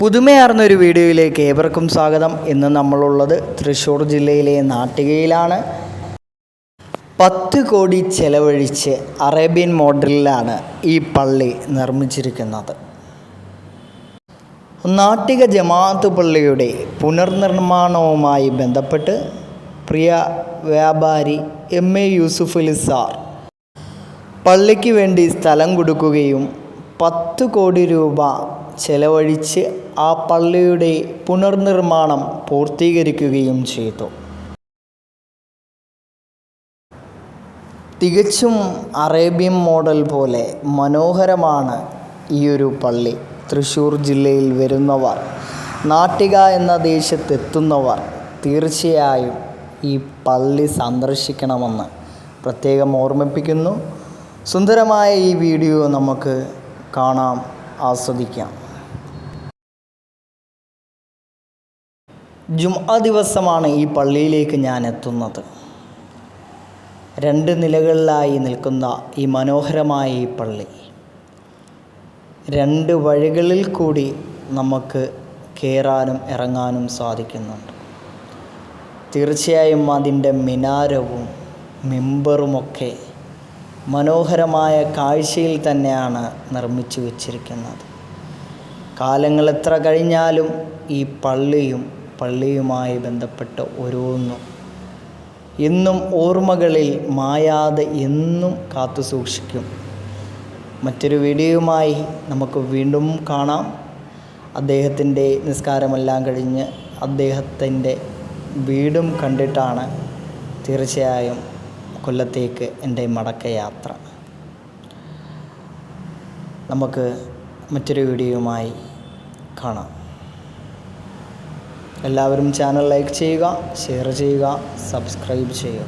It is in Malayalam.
പുതുമയാർന്ന ഒരു വീഡിയോയിലേക്ക് ഏവർക്കും സ്വാഗതം. ഇന്ന് നമ്മളുള്ളത് തൃശ്ശൂർ ജില്ലയിലെ നാട്ടികയിലാണ്. പത്ത് കോടി ചെലവഴിച്ച് അറേബ്യൻ മോഡലിലാണ് ഈ പള്ളി നിർമ്മിച്ചിരിക്കുന്നത്. നാട്ടിക ജമാഅത്ത് പള്ളിയുടെ പുനർനിർമ്മാണവുമായി ബന്ധപ്പെട്ട് പ്രിയ വ്യാപാരി M A Yusuf Ali sir പള്ളിക്ക് വേണ്ടി സ്ഥലം കൊടുക്കുകയും പത്ത് കോടി രൂപ ചെലവഴിച്ച് ആ പള്ളിയുടെ പുനർനിർമ്മാണം പൂർത്തീകരിക്കുകയും ചെയ്തു. തികച്ചും അറേബ്യൻ മോഡൽ പോലെ മനോഹരമാണ് ഈ ഒരു പള്ളി. തൃശ്ശൂർ ജില്ലയിൽ വരുന്നവർ നാട്ടിക എന്ന ദേശത്തെത്തുന്നവർ തീർച്ചയായും ഈ പള്ളി സന്ദർശിക്കണമെന്ന് പ്രത്യേകം ഓർമ്മിപ്പിക്കുന്നു. സുന്ദരമായ ഈ വീഡിയോ നമുക്ക് കാണാം ആസ്വദിക്കാം. ജുമാ ദിവസമാണ് ഈ പള്ളിയിലേക്ക് ഞാൻ എത്തുന്നത്. രണ്ട് നിലകളിലായി നിൽക്കുന്ന ഈ മനോഹരമായ ഈ പള്ളി. രണ്ട് വഴികളിൽ കൂടി നമുക്ക് കയറാനും ഇറങ്ങാനും സാധിക്കുന്നുണ്ട്. തീർച്ചയായും അതിന്റെ മിനാരവും മെമ്പറുമൊക്കെ മനോഹരമായ കാഴ്ചയിൽ തന്നെയാണ് നിർമ്മിച്ചു വച്ചിരിക്കുന്നത്. കാലങ്ങൾ എത്ര കഴിഞ്ഞാലും ഈ പള്ളിയും പള്ളിയുമായി ബന്ധപ്പെട്ട ഓരോന്നും എന്നും ഓർമ്മകളിൽ മായാതെ എന്നും കാത്തു സൂക്ഷിക്കും. മറ്റൊരു വീഡിയോയുമായി നമുക്ക് വീണ്ടും കാണാം. അദ്ദേഹത്തിന്റെ നിസ്കാരമെല്ലാം കഴിഞ്ഞ് അദ്ദേഹത്തിന്റെ വീടും കണ്ടിട്ടാണ് തീർച്ചയായും കൊല്ലത്തേക്ക് എന്റെ മടക്കയാത്ര നമുക്ക് മറ്റൊരു വീഡിയോയുമായി കാണാം. എല്ലാവരും ചാനൽ ലൈക്ക് ചെയ്യുക ഷെയർ ചെയ്യുക സബ്സ്ക്രൈബ് ചെയ്യുക.